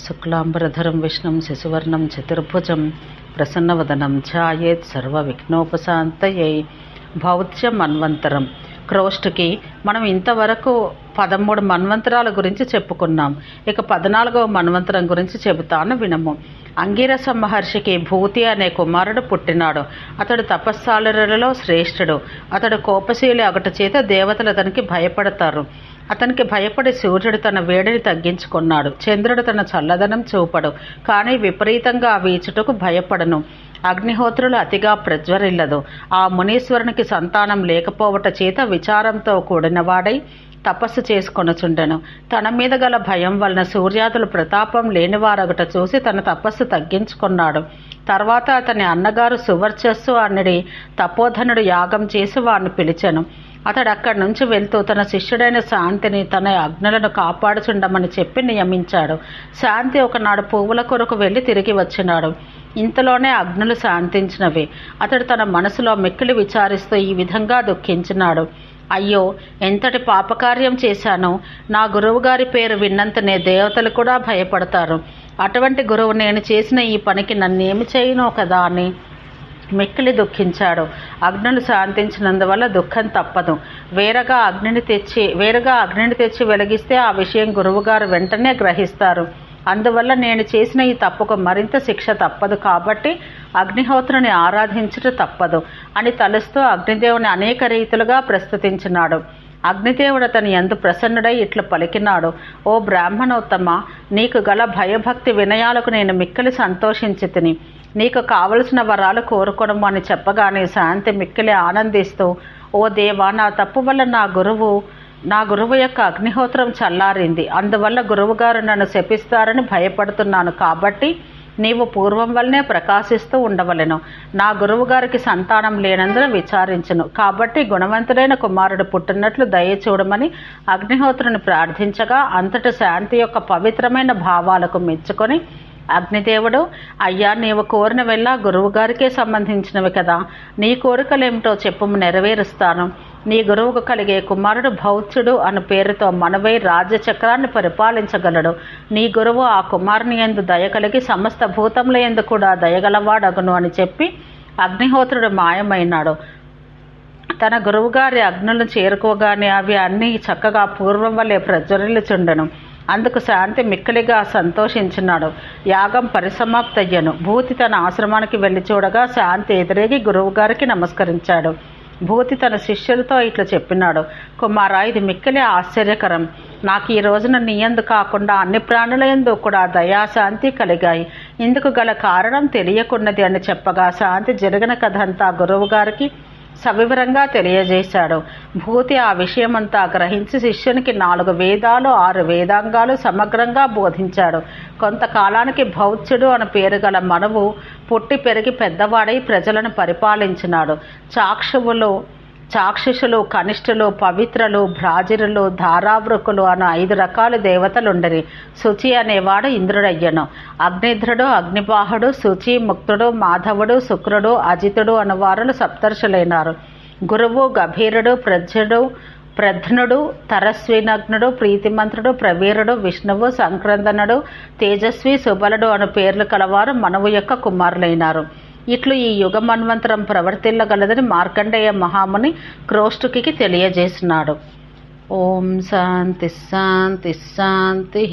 శుక్లాంబరధరం విష్ణుం శశివర్ణం చతుర్భుజం ప్రసన్నవదనం ఛాయేత్ సర్వవిఘ్నోపశాంతయై. భౌత్య మన్వంతరం క్రోష్ట్కి మనం ఇంతవరకు పదమూడు మన్వంతరాల గురించి చెప్పుకున్నాం. ఇక పద్నాలుగవ మన్వంతరం గురించి చెబుతాను వినము. అంగీరస మహర్షికి భూతి అనే కుమారుడు పుట్టినాడు. అతడు తపస్సాలులలో శ్రేష్ఠుడు. అతడు కోపశీలి అగట చేత దేవతలు అతనికి భయపడతారు. అతనికి భయపడి సూర్యుడు తన వేడిని తగ్గించుకున్నాడు. చంద్రుడు తన చల్లదనం చూపడు కానీ విపరీతంగా వీచుటకు భయపడను. అగ్నిహోత్రులు అతిగా ప్రజ్వరిల్లదు. ఆ మునీశ్వరునికి సంతానం లేకపోవట చేత విచారంతో కూడినవాడై తపస్సు చేసుకొనుచుండెను. తన మీద గల భయం వలన సూర్యాదులు ప్రతాపం లేనివారొకట చూసి తన తపస్సు తగ్గించుకున్నాడు. తర్వాత అతని అన్నగారు సువర్చస్సు అన్నడి తపోధనుడు యాగం చేసి వాణ్ణి పిలిచెను. అతడు అక్కడి నుంచి వెళ్తూ తన శిష్యుడైన శాంతిని తన అగ్నులను కాపాడుచుండమని చెప్పి నియమించాడు. శాంతి ఒకనాడు పువ్వుల కొరకు వెళ్ళి తిరిగి వచ్చినాడు. ఇంతలోనే అగ్నులు శాంతించినవి. అతడు తన మనసులో మిక్కిలి విచారిస్తూ ఈ విధంగా దుఃఖించినాడు. అయ్యో ఎంతటి పాపకార్యం చేశాను. నా గురువుగారి పేరు విన్నంతనే దేవతలు కూడా భయపడతారు. అటువంటి గురువు నేను చేసిన ఈ పనికి నన్నేమి చేయను కదా అని మిక్కిలి దుఃఖించాడు. అగ్నులు శాంతించినందువల్ల దుఃఖం తప్పదు. వేరగా అగ్నిని తెచ్చి వేరగా అగ్నిని తెచ్చి వెలిగిస్తే ఆ విషయం గురువుగారు వెంటనే గ్రహిస్తారు. అందువల్ల నేను చేసిన ఈ తప్పుకు మరింత శిక్ష తప్పదు కాబట్టి అగ్నిహోత్రుని ఆరాధించుట తప్పదు అని తలుస్తూ అగ్నిదేవుని అనేక రీతులుగా ప్రస్తుతించినాడు. అగ్నిదేవుడు అతని ఎందు ప్రసన్నుడై ఇట్లు పలికినాడు. ఓ బ్రాహ్మణోత్తమ నీకు గల భయభక్తి వినయాలకు నేను మిక్కిలి సంతోషించి తిని నీకు కావలసిన వరాలు కోరుకోవడం అని చెప్పగానే శాంతి మిక్కిలి ఆనందిస్తూ ఓ దేవా నా తప్పు వల్ల నా గురువు నా గురువు యొక్క అగ్నిహోత్రం చల్లారింది. అందువల్ల గురువుగారు నన్ను శపిస్తారని భయపడుతున్నాను. కాబట్టి నీవు పూర్వం వల్లనే ప్రకాశిస్తూ ఉండవలెను. నా గురువుగారికి సంతానం లేనందున విచారించను. కాబట్టి గుణవంతుడైన కుమారుడు పుట్టినట్లు దయ చూడమని అగ్నిహోత్రుని ప్రార్థించగా అంతటి శాంతి యొక్క పవిత్రమైన భావాలకు మెచ్చుకొని అగ్నిదేవుడు అయ్యా నీవు కోరిన వెళ్ళ గురువుగారికే సంబంధించినవి కదా. నీ కోరికలేమిటో చెప్పుము నెరవేరుస్తాను. నీ గురువుకు కలిగే కుమారుడు భౌత్యుడు అను పేరుతో మనవై రాజ్యచక్రాన్ని పరిపాలించగలడు. నీ గురువు ఆ కుమారుని ఎందు దయ కలిగి సమస్త భూతముల ఎందు కూడా దయగలవాడగును అని చెప్పి అగ్నిహోత్రుడు మాయమైనాడు. తన గురువుగారి అగ్నులను చేరుకోగానే అవి అన్నీ చక్కగా పూర్వం వల్లే ప్రజ్వరిల్లుచుండెను అందుకు శాంతి మిక్కిలిగా సంతోషించినాడు. యాగం పరిసమాప్తయ్యను. భూతి తన ఆశ్రమానికి వెళ్ళి చూడగా శాంతి ఎదురేగి గురువుగారికి నమస్కరించాడు. భూతి తన శిష్యులతో ఇట్లా చెప్పినాడు. కుమారా ఇది మిక్కిలి ఆశ్చర్యకరం. నాకు ఈ రోజున నీయందు కాకుండా అన్ని ప్రాణుల ఎందు కూడా దయాశాంతి కలిగాయి. ఇందుకు గల కారణం తెలియకున్నది అని చెప్పగా శాంతి జరిగిన కథ అంతా గురువుగారికి సవివరంగా తెలియజేశాడు. భూతి ఆ విషయమంతా గ్రహించి శిష్యునికి నాలుగు వేదాలు ఆరు వేదాంగాలు సమగ్రంగా బోధించాడు. కొంతకాలానికి భౌత్యుడు అని పేరు గల మనవు పుట్టి పెరిగి పెద్దవాడై ప్రజలను పరిపాలించినాడు. చాక్షువులు చాక్షుషులు కనిష్ఠులు పవిత్రలు భ్రాజిరులు ధారావృకులు అను ఐదు రకాల దేవతలుండరి. శుచి అనేవాడు ఇంద్రుడయ్యను. అగ్నిధ్రుడు అగ్నిబాహుడు శుచి ముక్తుడు మాధవుడు శుక్రుడు అజితుడు అనువారులు సప్తర్షులైనారు. గురువు గభీరుడు ప్రజ్ఞుడు ప్రధ్నుడు తరస్వినగ్నుడు ప్రీతిమంత్రుడు ప్రవీరుడు విష్ణువు సంక్రందనుడు తేజస్వి సుబలుడు అను పేర్లు కలవారు మనవు యొక్క కుమారులైనారు. ఇట్లు ఈ యుగ మన్వంతరం ప్రవర్తిల్లగలదని మార్కండేయ మహాముని క్రోష్టుకి తెలియజేసినాడు. ఓం శాంతి శాంతి శాంతి.